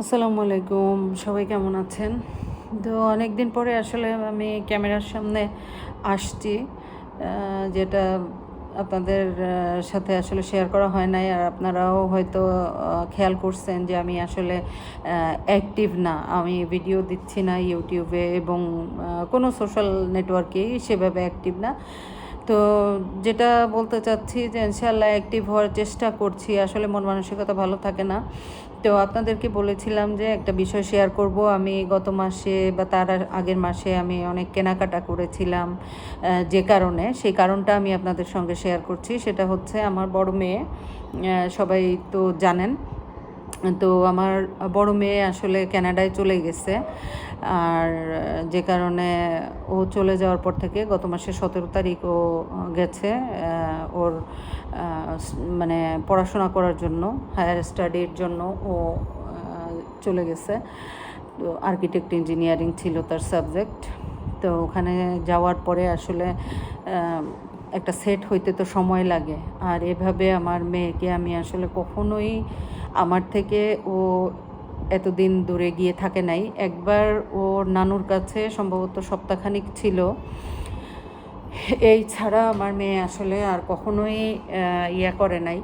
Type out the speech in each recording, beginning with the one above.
আসসালামু আলাইকুম, সবাই কেমন আছেন? তো অনেক দিন পরে আসলে আমি ক্যামেরার সামনে আসছি যেটা আপনাদের সাথে আসলে শেয়ার করা হয় নাই, আর আপনারাও হয়তো খেয়াল করছেন যে আমি আসলে অ্যাক্টিভ না। আমি ভিডিও দিচ্ছি না ইউটিউবে এবং কোনো সোশ্যাল নেটওয়ার্কেই সেভাবে অ্যাক্টিভ না। তো যেটা বলতে চাচ্ছি যে ইনশাল্লাহ অ্যাক্টিভ হওয়ার চেষ্টা করছি, আসলে মন মানসিকতা ভালো থাকে না। তো আপনাদেরকে বলেছিলাম যে একটা বিষয় শেয়ার করব, আমি গত মাসে বা তার আগের মাসে আমি অনেক কেনাকাটা করেছিলাম যে কারণে, সেই কারণটা আমি আপনাদের সঙ্গে শেয়ার করছি। সেটা হচ্ছে আমার বড় মেয়ে সবাই তো জানেন, তো আমার বড় মেয়ে আসলে কানাডায় চলে গেছে। আর যে কারণে ও চলে যাওয়ার পর থেকে গত মাসের সতেরো তারিখ ও গেছে ওর মানে পড়াশোনা করার জন্য হায়ার স্টাডির জন্য ও চলে গেছে। তো আর্কিটেক্ট ইঞ্জিনিয়ারিং ছিল তার সাবজেক্ট তো ওখানে যাওয়ার পরে আসলে একটা সেট হইতে তো সময় লাগে। আর এভাবে আমার মেয়েকে আমি আসলে কখনোই আমার থেকে ও এতদিন দূরে গিয়ে থাকে নাই। একবার ওর নানুর কাছে সম্ভবত সপ্তাহখানিক ছিল। এই ছাড়া আমার মেয়ে আসলে আর কখনোই ইয়ে করে নাই।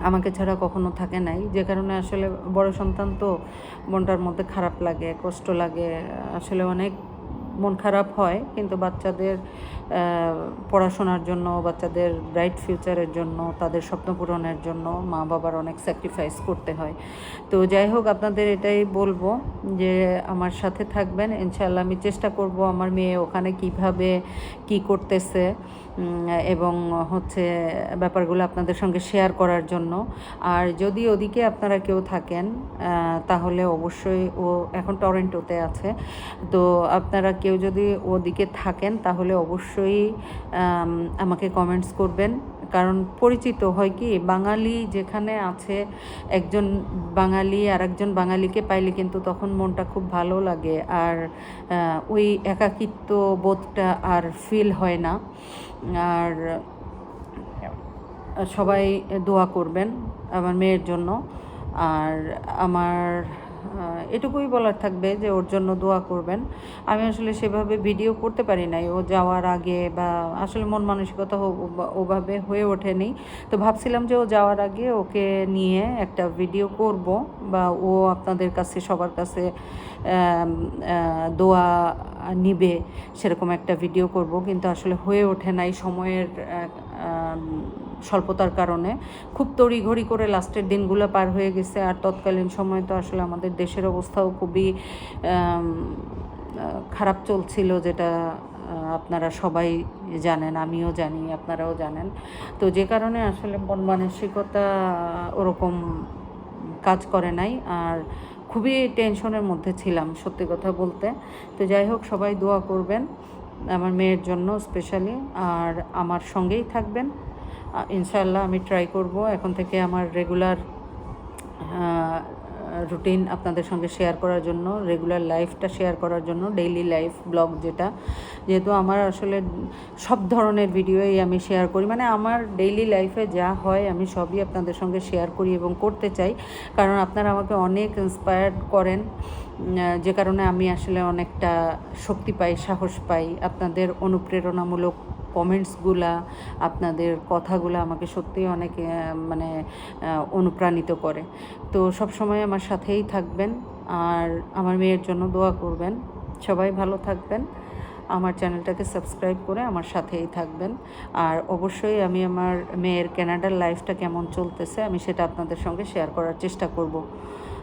আমাকে ছাড়া কখনো থাকে নাই। যে কারণে আসলে বড় সন্তান তো মনটার মধ্যে খারাপ লাগে, কষ্ট লাগে। আসলে অনেক মন খারাপ হয়, কিন্তু বাচ্চাদের পড়াশোনার জন্য, বাচ্চাদের ব্রাইট ফিউচারের জন্য, তাদের স্বপ্ন পূরণের জন্য মা বাবার অনেক স্যাক্রিফাইস করতে হয়। তো যাই হোক, আপনাদের এটাই বলব যে আমার সাথে থাকবেন। ইনশাল্লাহ আমি চেষ্টা করব আমার মেয়ে ওখানে কীভাবে কি করতেছে। এবং হচ্ছে ব্যাপারগুলো আপনাদের সঙ্গে শেয়ার করার জন্য। আর যদি ওদিকে আপনারা কেউ থাকেন তাহলে অবশ্যই ও এখন টরেন্টোতে আছে। তো আপনারা কেউ যদি ওদিকে থাকেন, তাহলে অবশ্যই আমাকে কমেন্টস করবেন। কারণ পরিচিত হয় কি, বাঙালি যেখানে আছে, একজন বাঙালি আর একজন বাঙালিকে পাইলে কিন্তু তখন মনটা খুব ভালো লাগে। আর ওই একাকিত্ব বোধটা আর ফিল হয় না। আর, সবাই দোয়া করবেন আমার মেয়ের জন্য। আর আমার এটুকুই বলার থাকবে যে ওর জন্য দোয়া করবেন। আমি আসলে সেভাবে ভিডিও করতে পারি নাই। ও যাওয়ার আগে বা আসলে মন মানসিকতা ওভাবে হয়ে ওঠেনি। তো ভাবছিলাম যে ও যাওয়ার আগে ওকে নিয়ে একটা ভিডিও করব বা ও আপনাদের কাছে, সবার কাছে দোয়া নিবে সেরকম একটা ভিডিও করব। কিন্তু আসলে হয়ে ওঠে নাই। সময়ের স্বল্পতার কারণে। খুব তড়িঘড়ি করে লাস্টের দিনগুলো পার হয়ে গেছে আর তৎকালীন সময় তো আসলে আমাদের দেশের অবস্থাও খুবই খারাপ চলছিল যেটা আপনারা সবাই জানেন, আমিও জানি, আপনারাও জানেন। তো যে কারণে আসলে মন মানসিকতা ওরকম কাজ করে নাই আর খুবই টেনশনের মধ্যে ছিলাম সত্যি কথা বলতে। তো যাই হোক, সবাই দোয়া করবেন আমার মেয়ের জন্য স্পেশালি আর আমার সঙ্গেই থাকবেন। আহ, ইনশাআল্লাহ আমি ট্রাই করব। এখন থেকে আমার রেগুলার রুটিন আপনাদের সঙ্গে শেয়ার করার জন্য রেগুলার লাইফটা শেয়ার করার জন্য ডেইলি লাইফ ব্লগ যেটা। যেহেতু আমার আসলে সব ধরনের ভিডিওই আমি শেয়ার করি। মানে আমার ডেইলি লাইফে যা হয় আমি সবই আপনাদের সঙ্গে শেয়ার করি এবং করতে চাই। কারণ আপনারা আমাকে অনেক ইন্সপায়ার্ড করেন। যে কারণে আমি আসলে অনেকটা শক্তি পাই, সাহস পাই। আপনাদের অনুপ্রেরণামূলক কমেন্টসগুলা আপনাদের কথাগুলো আমাকে সত্যিই অনেক মানে অনুপ্রাণিত করে। তো সব সময় আমার সাথেই থাকবেন আর আমার মেয়ের জন্য দোয়া করবেন। সবাই ভালো থাকবেন। আমার চ্যানেলটাকে সাবস্ক্রাইব করে আমার সাথেই থাকবেন। আর অবশ্যই আমি আমার মেয়ের ক্যানাডার লাইফটা কেমন চলতেছে আমি সেটা আপনাদের সঙ্গে শেয়ার করার চেষ্টা করব।